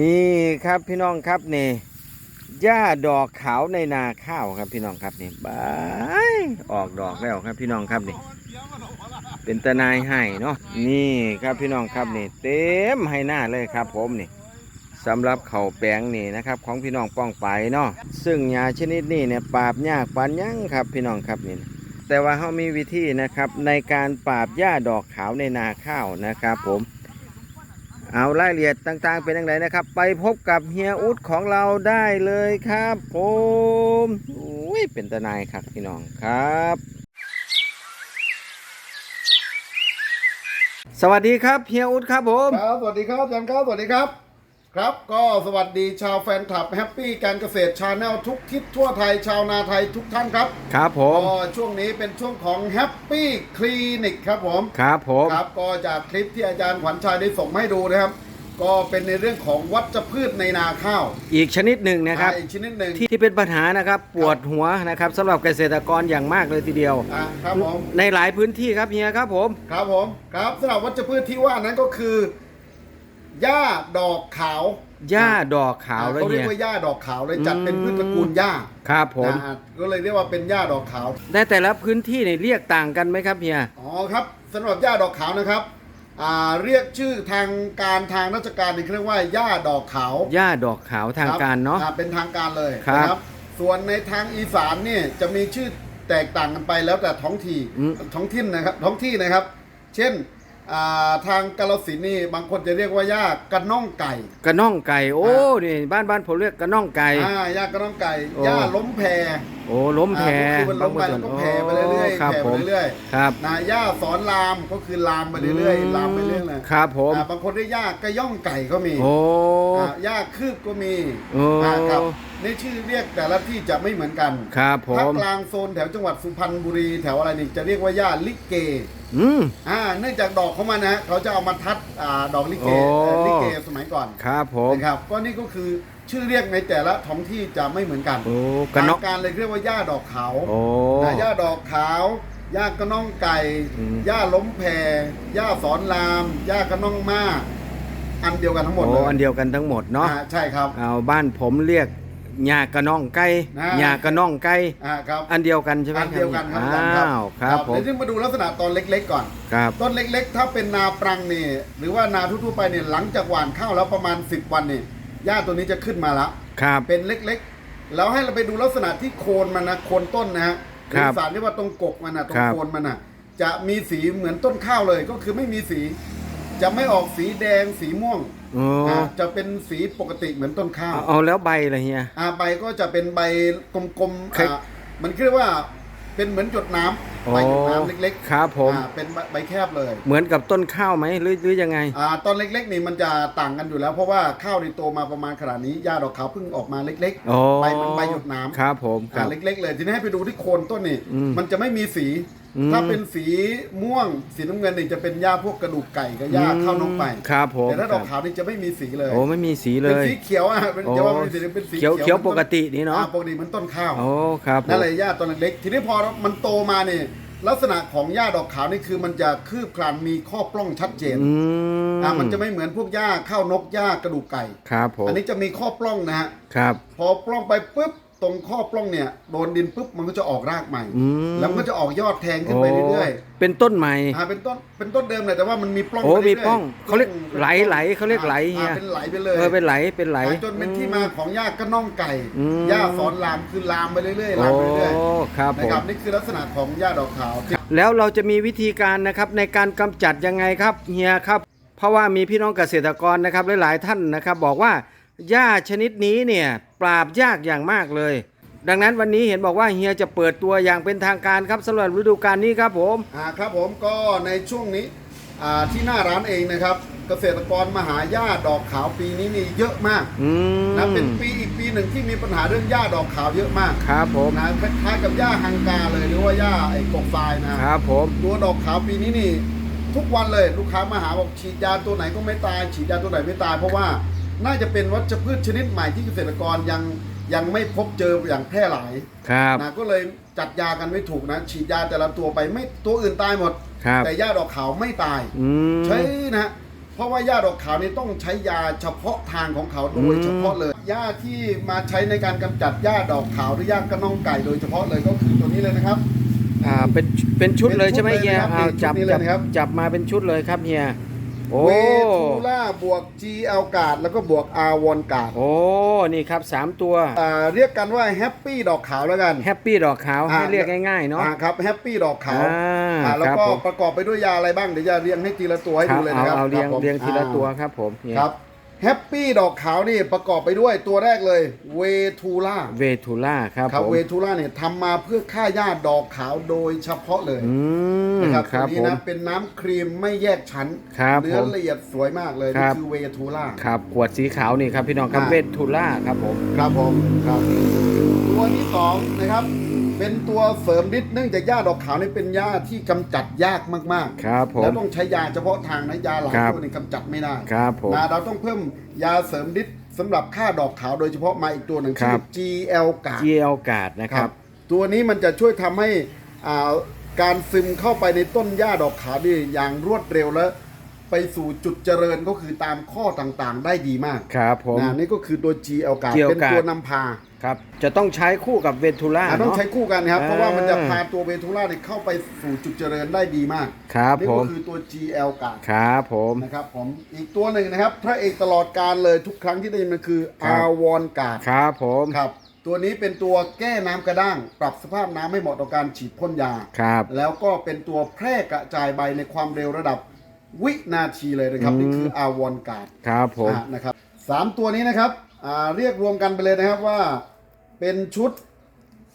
นี่ครับพี่น้องครับนี่หญ้าดอกขาวในนาข้าวครับพี่น้องครับนี่บายออกดอกแล้วครับพี่น้องครับนี่ เป็นตะนายให้เนาะนี่ครับพี่น้องครับนี่ เต็มให้หน้าเลยครับ ผมนี่สำหรับเขาแปลงนี่นะครับของพี่น้องป้องไปเนาะซึ่งยาชนิดนี้เนี่ยปราบยากปานยังครับพี่น้องครับนี่แต่ว่าเขามีวิธีนะครับในการปราบหญ้าดอกขาวในนาข้าวนะครับ ผม เอารายละเอียดต่างๆเป็นอย่างไรนะครับ ไปพบกับเฮียอุดของเราได้เลยครับผมอุ้ยเป็นตานายครับพี่น้องครับ สวัสดีครับเฮียอุดครับผม ครับสวัสดีครับอาจารย์ครับสวัสดีครับ ครับก็สวัสดีชาวแฟนคลับแฮปปี้การเกษตรชาแนลทุกทิศทั่วไทยชาวนาไทยทุกท่านครับครับผมก็ช่วงนี้เป็นช่วงของแฮปปี้คลินิกครับผมครับผมครับก็จากคลิปที่อาจารย์ขวัญชัยได้ส่งมาให้ดูนะครับ ก็เป็นในเรื่องของวัชพืชในนาข้าว อีกชนิดหนึ่งนะครับอ่าอีกชนิดหนึ่งที่ที่เป็นปัญหานะครับปวดหัวนะครับสำหรับเกษตรกรอย่างมากเลยทีเดียวอ่าครับผมในหลายพื้นที่ครับเฮียครับผมครับผมครับสำหรับวัชพืชที่ว่านั้นก็คือ หญ้าดอกขาวหญ้าดอกขาวเลยเขาเรีเฮียยกว่าหญ้าดอกขาวเลยจัดเป็นอืมพืชตระกูลหญ้าครับผม นะฮะก็เลยเรียกว่าเป็นหญ้าดอกขาวแต่แต่ละพื้นที่เนี่ยเรียกต่างกันไหมครับเฮีย อ๋อครับสำหรับหญ้าดอกขาวนะครับอ่าเรียกชื่อทางการทางราชการนี่เขาเรียกว่าหญ้าดอกขาวหญ้าดอกขาวทางการเนาะคบอ่เป็นทางการเลยครับนะส่วนในทางอีสานเนี่ยจะมีชื่อแตกต่างกันไปแล้วแต่ท้องที่อืม ท้องถิ่นนะครับท้องที่นะครับ เช่น อ่าทางกาลสินธุ์นี่บางคนจะเรียกว่าหญ้ากระน่องไก่ กระน่องไก่ โอ้อ่านี่ บ้านบ้านผมเรียกกระน่องไก่ อ่าหญ้ากระน่องไก่โอ้ หญ้าล้มแพ โอ้ล้มแพอ่าก็คือมันล้มไปแล้วก็แผ่ไปเรื่อยๆครับแผ่ผไปมเรื่อยครับๆนะหญ้าสอนรามก็คือลามไปเรื่อยๆลามไปเรื่อยๆเลยครับผมอ่าบางคนได้หญ้ากระย่องไก่ก็มีโอ้อ่าหญ้าคืบก็มีโอ้อ่าครับนี่ชื่อเรียกแต่ละที่จะไม่เหมือนกันครับผภาคมกลางโซนแถวจังหวัดสุพรรณบุรีแถวอะไรนี่จะเรียกว่าหญ้าลิเกอืมอ่าเนื่องจากดอกเขามานะฮะเขาจะเอามาทัดอ่าดอกลิเกโอ้เอ่อลิเกสมัยก่อนครับผมนะครับก็นี่ก็คือ ชื่อเรียกในแต่ละท้องที่จะไม่เหมือนกันโอ้กระน่องทางการเลยเรียกว่าหญ้าดอกขาวโอ้ นะหญ้าดอกขาวหญ้ากระน่องไก่อืม หญ้าล้มแพหญ้าสอนรามหญ้ากระน่องม้าอันเดียวกันทั้งหมดโอ้เลยอันเดียวกันทั้งหมดเนาะ อ่าใช่ครับ เอาบ้านผมเรียกหญ้ากระน่องไก่อ่าหญ้ากระน่องไก่อ่าครับอันเดียวกันใช่ไหมอันเดียวกันครับอ้อาจารย์ครับาวครับผมเดี๋ยวที่มาดูลักษณะตอนเล็กๆก่อน ครับ ต้นเล็กๆ ถ้าเป็นนาปรังนี่หรือว่านาทั่วๆไปเนี่ยหลังจากหว่านข้าวแล้วประมาณ 10 วันเนี่ย หญ้าตัวนี้จะขึ้นมาแล้วครับ เป็นเล็กๆ แล้วให้เราไปดูลักษณะที่โคนมันนะโคนต้นนะฮะหครืรัอบสารที่ว่าตรงกกมันนะตรคงรับโคนมันนะจะมีสีเหมือนต้นข้าวเลยก็คือไม่มีสี จะไม่ออกสีแดงสีม่วงโอ้อ่าจะเป็นสีปกติเหมือนต้นข้าวเอาเอาแล้วใบอะไรเฮีย อ่าใบก็จะเป็นใบกลมๆคล้ายอ่ามันเรียกว่า เป็นเหมือนหยดน้ำใบหยดน้ำเล็กๆครับผมอ่าเป็นใบแคบเลย เหมือนกับต้นข้าวไหมหรือหรือยังไงอ่าตอนเล็กๆนี่มันจะต่างกันอยู่แล้ว เพราะว่าข้าวนี่โตมาประมาณขนาดนี้หญ้าดอกขาวเพิ่งออกมาเล็กโอ้ใบมันใบหยดน้ำครับผมคอ่ารับเล็กๆเลยทีนี้ให้ไปดูที่โคนต้นนี่อืมมันจะไม่มีสีอืม ถ้าเป็นสีม่วงสีน้ำเงินนี่จะเป็นหญ้าพวกกระดูกไก่กับหญ้าข้าวนกไปครับผมแต่ถ้าดอกคขาวนี่จะไม่มีสีเลยโอ้ไม่มีสีเลเป็นยสีเขียวอะเป็นโอ้จะว่าเป็นสีเป็นสีเขียวเขียวปกตินี่เนาะอ่ปกติเหมันต้นข้าวโอ้ครับผมนั่นเลยหญ้าต้นเล็กๆทีนี้พอมันโตมาเนี่ยลักษณะของหญ้าดอกขาวนี่คือมันจะคืบคลานมีข้อปล้องชัดเจนอืมอ่ามันจะไม่เหมือนพวกหญ้าข้าวนกหญ้ากระดูกไก่ครับผมอันนี้จะมีข้อปล้องนะฮะครับ พอปล้องไปปุ๊บ ตรงข้อปล้องเนี่ยโดนดินปุ๊บมันก็จะออกรากใหม่ อืม แล้วมันก็จะออกยอดแทงขึ้นไปเรื่อยๆเป็นต้นใหม่ ๆอ่าเป็นต้นเป็นต้นเดิมเลยแต่ว่ามันมีปล้องโอ้ไปรื่ยๆมีปล้องเขาเรียกไหลไหลเขาเรียกไหลเฮีย อ่าเป็นไหลไปเลย เออเป็นไหลเป็นไหลอ่าจนเป็นที่มาของหญ้ากระน่องไก่อืมหญ้าสอนลามคือลามไปเรื่อยๆโอ้ลามไปเรื่อยครับๆผนะครัมบนี่คือลักษณะของหญ้าดอกขาวแล้วเราจะมีวิธีการนะครับในการกำจัดยังไงครับเฮียครับ เพราะว่ามีพี่น้องเกษตรกรนะครับหลายๆท่านนะครับ บอกว่าหญ้าชนิดนี้เนี่ย ปราบยากอย่างมากเลย ดังนั้นวันนี้เห็นบอกว่าเฮียจะเปิดตัวอย่างเป็นทางการครับสำหรับฤดูกาลนี้ครับผม อ่าครับผมก็ในช่วงนี้อ่าที่หน้าร้านเองนะครับ เกษตรกรมาหาหญ้าดอกขาวปีนี้นี่เยอะมากอืมนะเป็นปีอีกปีหนึ่งที่มีปัญหาเรื่องหญ้าดอกขาวเยอะมากครับผมนะคล้ายๆกับหญ้าฮังกาเลยหรือว่าหญ้าไอ้กบทรายนะ ครับผม ตัวดอกขาวปีนี้นี่ ทุกวันเลยลูกค้ามาหาบอกฉีดยาตัวไหนก็ไม่ตาย ฉีดยาตัวไหนไม่ตายเพราะว่า น่าจะเป็นวัชพืชชนิดใหม่ที่เกษตรกรยังยังไม่พบเจออย่างแพร่หลายครับนะก็เลยจัดยากันไม่ถูกนะ ฉีดยาแต่ละตัวไปไม่ตัวอื่นตายหมด ครับแต่หญ้าดอกขาวไม่ตายอืม ใช่นะ เพราะว่าหญ้าดอกขาวนี่ต้องใช้ยาเฉพาะทางของเขาโดยเฉพาะเลยหญ้าที่มาใช้ในการกำจัดหญ้าดอกขาวหรือหญ้ากระน่องไก่โดยเฉพาะเลยก็คือตัวนี้เลยนะครับ อ่าเป็นเป็นชุดเลยใช่ไหมเป็นชุดเฮียเลยนะครับอ่าจับเป็นชุดนี้เลยจับนะครับ จับมาเป็นชุดเลยครับเฮีย โอ้ เวทูล่าบวก G อ l กาดแล้วก็บวก R วอนกาดโอ้ นี่ครับสามตัวอ่าเรียกกันว่าแฮปปี้ดอกขาวแล้วกัน แฮปปี้ดอกขาวอ่า ให้เรียกง่ายๆเนาะ อ่าครับแฮปปี้ดอกขาวอ่าอ่าแล้วครับก็ผม ประกอบไปด้วยยาอะไรบ้างเดี๋ยวจะเรียงให้ทีละตัวให้ครัดูบเลยเอานะครับเอาเรียงคบผมเรียงทีละอ่าตัวครับผมเฮียครับ แฮปปี้ดอกขาวนี่ประกอบไปด้วยตัวแรกเลยเวทูล่าเวทูล่าครับครับผมเวทูล่าเนี่ยทำมาเพื่อฆ่าหญ้าดอกขาวโดยเฉพาะเลยอืมนะครับคตัวรับนี้ผมนะเป็นน้ำครีมไม่แยกชั้นครับเนื้ผอมละเอียดสวยมากเลยครันี่บ คือเวทูล่า ครับขวดสีขาวนี่ครับพี่น้องครับอ่า เวทูล่าครับผม ครับผมครับ ตัวที่สองนะครับ เป็นตัวเสริมฤทธิ์เนื่องจากหญ้าดอกขาวนี่เป็นหญ้าที่กำจัดยากมากๆครับผมแล้วต้องใช้ยาเฉพาะทางนะยาหลายครับตัวนี่กำจัดไม่ได้ครับผมนะเราต้องเพิ่มยาเสริมฤทธิ์สำหรับฆ่าดอกขาวโดยเฉพาะมาอีกตัวหนึ่งครัชื่บอ GL กาเจียวกาดนะครับตัวนี้มันจะช่วยทำให้อ่าการซึมเข้าไปในต้นหญ้าดอกขาวนี่อย่างรวดเร็วและไปสู่จุดเจริญก็คือตามข้อต่างๆ ได้ดีมากครับผม นะนี่ก็คือตัว GL กา GL เป็นกาตัวนำพา ครับ จะต้องใช้คู่กับเวทูล่าอะต้องเนาะ ใช้คู่กันครับอ่าเพราะว่ามันจะพาตัวเวทูล่าเนี่ยเข้าไปสู่จุดเจริญได้ดีมากครับนี่ผก็มคือตัว GL กาครับผม นะครับผมอีกตัวหนึ่งนะครับ พระเอกตลอดการเลยทุกครั้งที่ได้ยินมันคือครับ อาวอนกาดครับผม ครับ ตัวนี้เป็นตัวแก้น้ำกระด้าง ปรับสภาพน้ำให้เหมาะต่อการฉีดพ่นยา ครับ แล้วก็เป็นตัวแพร่กระจายใบในความเร็วระดับวินาทีเลยนะครับอืมนี่คืออาวอนกาด ครับผม อะนะครับสามตัวนี้นะครับอ่าเรียกรวมกันไปเลยนะครับว่า เป็นชุด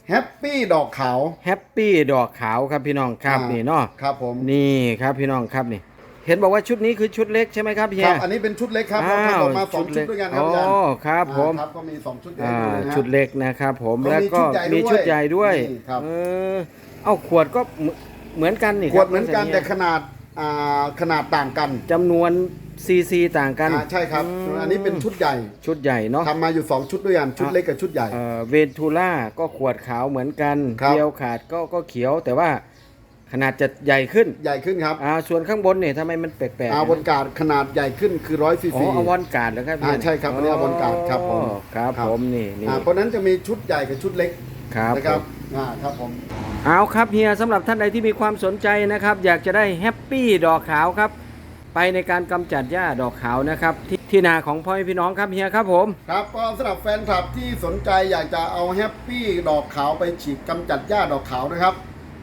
แฮปปี้ดอกขาว แฮปปี้ดอกขาวครับพี่น้องครับอ่านี่นี่เนาะครับผม นี่ครับพี่น้องครับนี่ เห็นบอกว่าชุดนี้คือชุดเล็กใช่ไหมครับเฮีคยรับอันนี้เป็นชุดเล็กครับเราทำออกมาสองชุดด้วยกันครับอาจารย์อ๋อครับผมอ่าครับก็มีสองชุดใหญ่อ่าด้วยนะครับชุดเล็กนะครับผมก็มีแล้วก็ชุดใหญ่มีด้วยชุดใหญ่ด้วยนี่ครับ เออเอาขวดก็เหมือนเหมือนกันนี่ขวดเหมือนกันครับแต่ขนาดอ่าขนาดต่างกัน จำนวน ซีซีต่างกันอ่าใช่ครับ มอันนี้เป็นชุดใหญ่ชุดใหญ่เนาะ ทำมาอยู่ 2 ชุดด้วยกันชุดเล็กกับชุดใหญ่เอ่อเวทูล่าก็ขวดขาวเหมือนกันครับ เกียวขาดก็ก็เขียว แต่ว่าขนาดจะใหญ่ขึ้นใหญ่ขึ้นครับอ่าส่วนข้างบนเนี่ยทำไมมันแปลกๆอาวนการ์ดขนาดใหญ่ขึ้นคือร้อยซีอ๋อซี อวอนการ์ดเหรอครับอ่าใช่ครับอันนี้อวอนการ์ดครับผม อ๋อครับครับผมนี่นี่เพราะฉะนั้นจะมีชุดใหญ่กับชุดเล็กครับนะครับผมอ่าครับผม เอาครับเฮียสำหรับท่านใดที่มีความสนใจนะครับ อยากจะได้แฮปปี้ดอกขาวครับ ไปในการกำจัดหญ้าดอกขาวนะครับที่ที่นาของพ่อพี่น้องครับเฮียครับผม ครับก็สำหรับแฟนคลับที่สนใจอยากจะเอาแฮปปี้ดอกขาวไปฉีดกำจัดหญ้าดอกขาวนะครับ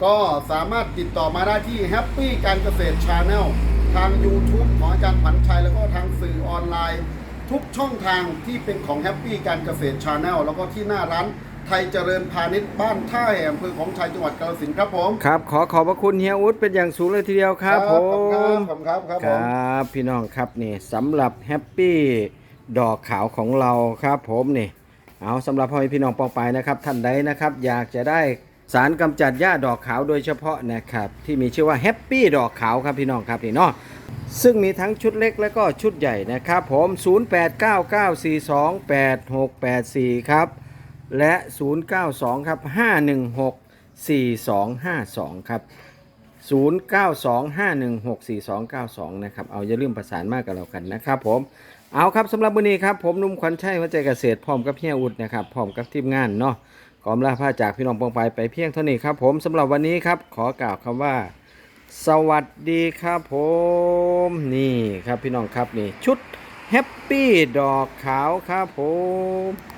ก็สามารถติดต่อมาได้ที่แฮปปี้การเกษตรชาแนลทาง YouTube ของอาจารย์ผันชัยแล้วก็ทางสื่อออนไลน์ ทุกช่องทางที่เป็นของแฮปปี้การเกษตรชาแนลแล้วก็ที่หน้าร้านไทยเจริญพาณิชย์บ้านท่าแห่อำเภอของชัยจังหวัดกาฬสินธุ์ครับผมครับ ขอขอบพระคุณเฮียอุดเป็นอย่างสูงเลยทีเดียวครับผขอบคุณมครับครับครับคผมรับพี่น้องครับนี่สำหรับแฮปปี้ดอกขาวของเราครับผมนี่เอาสำหรับพ่อแม่พี่น้องปองไปนะครับท่านใดนะครับ อยากจะได้สารกำจัดหญ้าดอกขาวโดยเฉพาะนะครับที่มีชื่อว่าแฮปปี้ดอกขาวครับพี่น้องครับนี่เนาะซึ่งมีทั้งชุดเล็กและก็ชุดใหญ่นะครับผม 0899428684 ครับ และ 092 ครับ 516 4252 ครับ 0925164292 นะครับ เอาอย่าลืมประสานมากกับเรากันนะครับผม เอาครับสำหรับวันนี้ครับ ผมนุ่มขวัญชัยหัวใจเกษตรพร้อมกับเฮียอุดนะครับพร้อมกับทีมงานเนาะขอมลาพาจากพี่น้องปองไปไปเพียงเท่านี้ครับ ผมสำหรับวันนี้ครับ ขอกล่าวคำว่า สวัสดีครับผมนี่ครับพี่น้องครับนี่ชุดแฮปปี้ดอกขาวครับผม